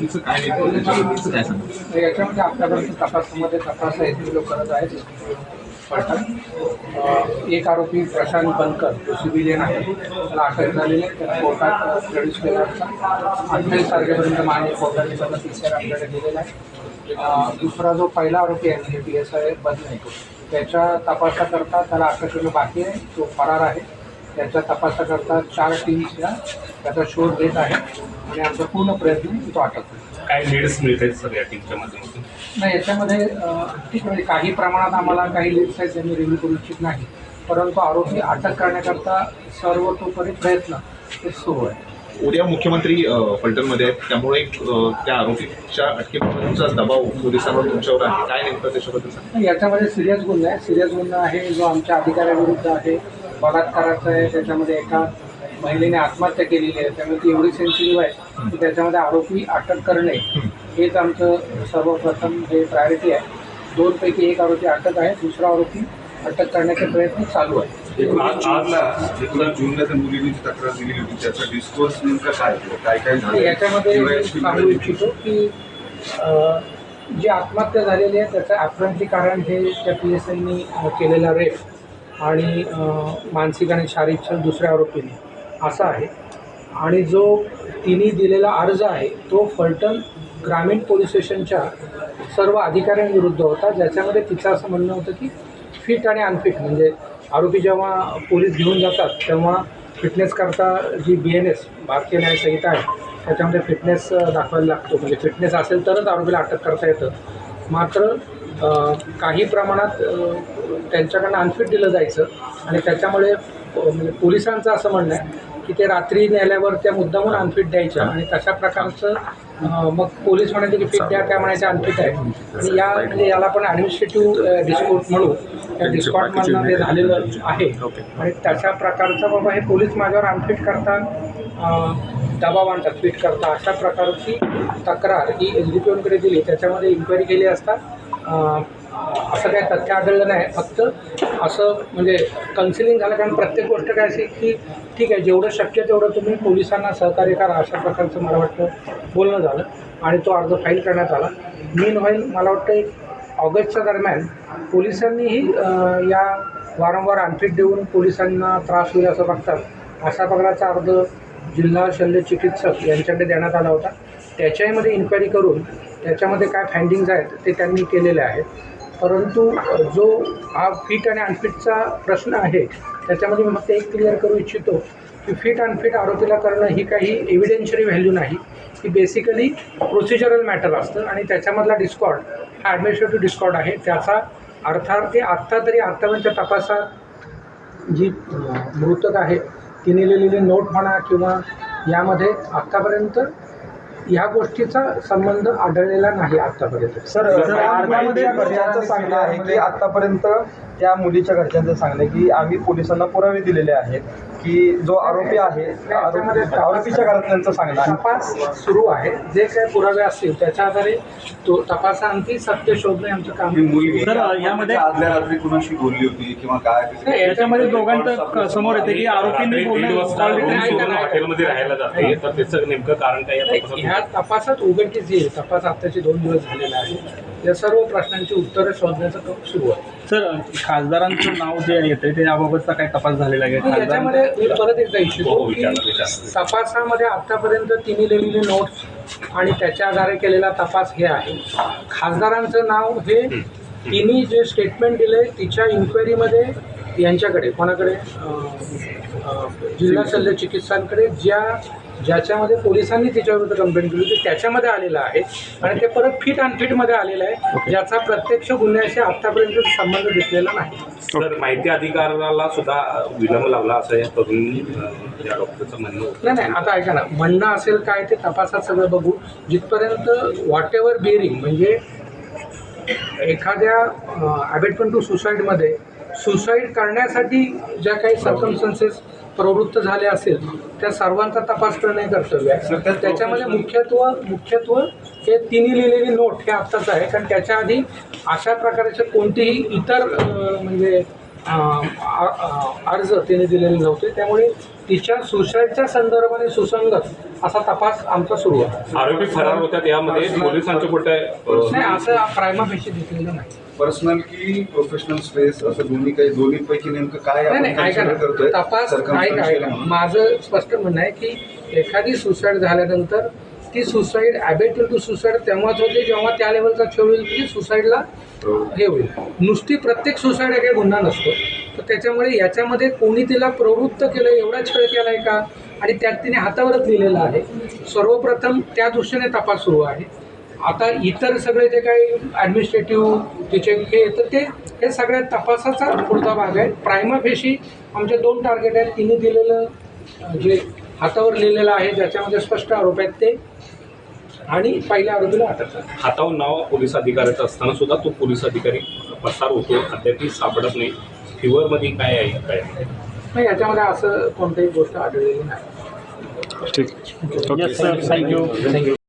काय काय सांगा? याच्यामध्ये आतापर्यंत तपासामध्ये तपास एस लोक करत आहेत. पडतात. एक आरोपी प्रशांत बनकर जो सिव्हिलियन आहे त्याला अटक झालेली आहे. त्याला कोर्टात प्रोड्यूस केला असता अठ्ठावीस तारखेपर्यंत मान्य कोर्टाने त्यांना पी आपल्याकडे दिलेला आहे. दुसरा जो पहिला आरोपी आहे म्हणजे पी एस आय बदले त्याच्या तपासाकरता त्याला अटक करणं बाकी आहे. तो फरार आहे. त्याच्या तपासाकरता चार टीम्सला त्याचा शोध घेत आहे. आणि आमचा पूर्ण प्रयत्न आहे की तो अटक काय लीड्स मिळत आहेत सर या टीमच्या माध्यमातून? नाही याच्यामध्ये अ, ठीक आहे काही प्रमाणात आम्हाला काही लिस्ट आहेत ज्यांनी रिव्ह्यू करू इच्छित नाही. परंतु आरोपी अटक करण्याकरता सर्वतोपरी प्रयत्न हे सुरू आहे. उद्या मुख्यमंत्री अ, फलटणमध्ये आहेत. त्यामुळे अ, त्या आरोपीच्या अटकेबाबतचा दबाव पोलिसांवर तुमच्यावर आहे. काय नेमकं त्याच्याबद्दल सांगा नाही, याच्यामध्ये सिरियस गुन्हा आहे सिरियस गुन्हा आहे जो आमच्या अधिकाऱ्याविरुद्ध आहे. बलात्काराचा आहे त्याच्यामध्ये एका महिलेने आत्महत्या केलेली आहे त्यामुळे ती एवढी सेन्सिटिव्ह आहे की त्याच्यामध्ये आरोपी अटक करणे हेच आमचं सर्वप्रथम हे प्रायोरिटी आहे. दोनपैकी एक आरोपी अटक आहे दुसरा आरोपी अटक करण्याचे प्रयत्न चालू आहे. याच्यामध्ये सांगू इच्छितो की जी आत्महत्या झालेली आहे त्याचं ॲपरंटली कारण हे त्या पी एस आयनी केलेला रेप आणि मानसिक आणि शारीरिक छळ दुसऱ्या आरोपीने. असा आहे. आणि जो तिने दिलेला अर्ज आहे तो फलटण ग्रामीण पोलीस स्टेशनच्या सर्व अधिकाऱ्यांविरुद्ध होता. ज्याच्यामध्ये तिचं असं म्हणणं होतं की फिट आणि अनफिट म्हणजे आरोपी जेव्हा पोलीस घेऊन जातात तेव्हा फिटनेस करता जी बी एन एस भारतीय न्याय संहिता आहे त्याच्यामध्ये फिटनेस दाखवायला लागतो. म्हणजे फिटनेस असेल तरच आरोपीला अटक करता येतं. मात्र काही प्रमाणात त्यांच्याकडनं अनफिट दिलं जायचं. आणि त्याच्यामुळे म्हणजे पोलिसांचं असं म्हणणं आहे की ते रात्री नेल्यावर त्या मुद्दामून अनफिट द्यायच्या. आणि तशा प्रकारचं मग पोलीस म्हणायचे की फिट द्या त्या म्हणायचे अनफिट आहे आणि या म्हणजे याला पण ॲडमिनिस्ट्रेटिव्ह डिस्कोर्ट म्हणू त्या डिस्कॉर्टमधनं ते झालेलं आहे. आणि तशा प्रकारचं बाबा हे पोलीस माझ्यावर अनफिट करता दबाव आणतात फिट करता अशा प्रकारची तक्रार ही एस डी पी ओनकडे दिली. त्याच्यामध्ये इन्क्वायरी केली असता असं काही तथ्य आढळलं नाही. फक्त असं म्हणजे कन्सिलिंग झालं कारण प्रत्येक गोष्ट काय अशी की ठीक आहे जेवढं शक्य तेवढं तुम्ही पोलिसांना सहकार्य करा अशा प्रकारचं मला वाटतं बोलणं झालं आणि तो अर्ज फाईल करण्यात आला. मेन व्हाईल मला वाटतं एक ऑगस्टच्या दरम्यान पोलिसांनीही या वारंवार अनफिट देऊन पोलिसांना त्रास होईल असं बघतात. अशा प्रकारचा अर्ज जिल्हा शल्य चिकित्सक यांच्याकडे देण्यात आला होता. त्याच्याहीमध्ये इन्क्वायरी करून त्याच्यामध्ये काय फायंडिंग्ज आहेत ते त्यांनी केलेले आहेत. परंतु जो हा फिट आणि अनफिटचा प्रश्न आहे त्याच्यामध्ये मी फक्त एक क्लिअर करू इच्छितो की फिट अनफिट आरोपीला करणं ही काही एव्हिडेन्शरी व्हॅल्यू नाही. ही बेसिकली प्रोसिजरल मॅटर असतं आणि त्याच्यामधला डिस्कॉर्ड हा ॲडमिनिस्ट्रेटिव्ह डिस्कॉर्ड आहे. त्याचा अर्थार्थी आत्ता तरी आत्तापर्यंत तपासात जी मृतक आहे तिने लिहिलेली नोट म्हणा किंवा यामध्ये आत्तापर्यंत ह्या गोष्टीचा संबंध आढळलेला नाही आत्तापर्यंत सर आरोपीच्या घरच्यांचं सांगणं आहे की आतापर्यंत त्या मुलीच्या घरच्यांचं सांगणं की आम्ही पोलिसांना पुरावे दिलेले आहेत की जो आरोपी आहे त्या आरोपी- आरोपीच्या घरातल्यांचं सांगणं तपास सुरू आहे. जे काही पुरावे असतील त्याच्या आधारे तो तपासांती सत्य शोधणे आमचं काम ही मुलगी यामध्ये- आदल्या रात्री कुणाशी बोलली होती किंवा काय? याच्यामध्ये दोघांचं समोर येते की आरोपींनी. हॉटेलमध्ये राहायला जाते. तर त्याचं नेमकं कारण काय या नाही, तपासात? ह्या तपासात उघडकीस येईल तपास आत्ताचे दोन दिवस झालेला आहे या सर्व प्रश्नांची उत्तरं शोधण्याचं काम सुरू आहे सर खासदारांचं नाव जे येते ते याबाबतचा काय तपास झालेला आहे आणि खासदार याच्यामध्ये मी परत एकदा इच्छितो हो, की. तपासामध्ये आतापर्यंत तिने लिहिलेले नोट्स आणि त्याच्या आधारे केलेला तपास हे आहे. खासदारांचं नाव हे तिने जे स्टेटमेंट दिले तिच्या इन्क्वायरीमध्ये यांच्याकडे कोणाकडे? जिल्हा शल्य चिकित्सांकडे ज्या ज्याच्यामध्ये पोलिसांनी तिच्याविरुद्ध कंप्लेंट केली होती त्याच्यामध्ये आलेलं आहे. आणि ते परत फिट अनफिटमध्ये आलेलं आहे ज्याचा प्रत्यक्ष गुन्ह्याशी आत्तापर्यंत संबंध दिसलेला नाही. तर माहिती अधिकाराला सुद्धा विलंब लावला असं या तरुण या डॉक्टरचं म्हणणं नाही नाही आता ऐका ना म्हणणं असेल काय ते तपासात सगळं बघू. जिथपर्यंत व्हॉट एव्हर बिअरिंग म्हणजे एखाद्या ॲबेटमेंट टू सुसाईडमध्ये सुसाईड करण्यासाठी ज्या काही सर्कमस्टन्सेस प्रवृत्त झाले असेल त्या सर्वांचा तपास करणे कर्तव्य आहे. तर त्याच्यामध्ये मुख्यत्व मुख्यत्व हे तिन्ही लिहिलेली नोट हे आत्ताच आहे कारण त्याच्या आधी अशा प्रकारचे कोणतेही इतर म्हणजे अर्ज तिने दिलेले नव्हते. त्यामुळे तिच्या सुसाईडच्या संदर्भाने सुसंगत असा तपास आमचा सुरू आहे. आरोपी फरार होत्या यामध्ये पोलिसांचे कुठे नाही असं प्रायमापेशी दिसलेलं नाही. पर्सनल की प्रोफेशनल स्पेस असं दोन्ही काही दोन्ही पैकी नेमकं काय नाही आपण नाही ऐका consider ना. करतोय? तपास ऐका Circumstantial ऐका. म्हणून. माझं स्पष्ट म्हणणं आहे की एखादी सुसाईड झाल्यानंतर ती सुसाईड ॲबेटल टू सुसाईड तेव्हाच होते जेव्हा त्या लेवलचा छळ होईल की सुसाईडला हे. होईल. नुसती प्रत्येक सुसाईड काही गुन्हा नसतो. तर त्याच्यामुळे याच्यामध्ये कोणी तिला प्रवृत्त केलं एवढा छळ केला आहे का? आणि त्यात तिने हातावरच लिहिलेलं आहे. सर्वप्रथम त्या दृष्टीने तपास सुरू आहे. आता इतर सगळे जे काही ॲडमिनिस्ट्रेटिव्ह तिचे हे तर ते हे सगळ्या तपासाचा पुढचा भाग आहे. प्रायमाफेशी आमचे दोन टार्गेट आहेत. तिने दिलेलं जे हातावर लिहिलेलं आहे ज्याच्यामध्ये स्पष्ट आरोप आहेत ते. आणि पहिल्या आरोपीला अटक झाली. हातावर नाव पोलीस अधिकाऱ्याचं असताना सुद्धा तो पोलीस अधिकारी पसार होतो अद्यापही सापडत नाही. फिवरमध्ये काय आहे काय नाही. याच्यामध्ये असं कोणतीही गोष्ट आढळलेली नाही. Yes sir thank you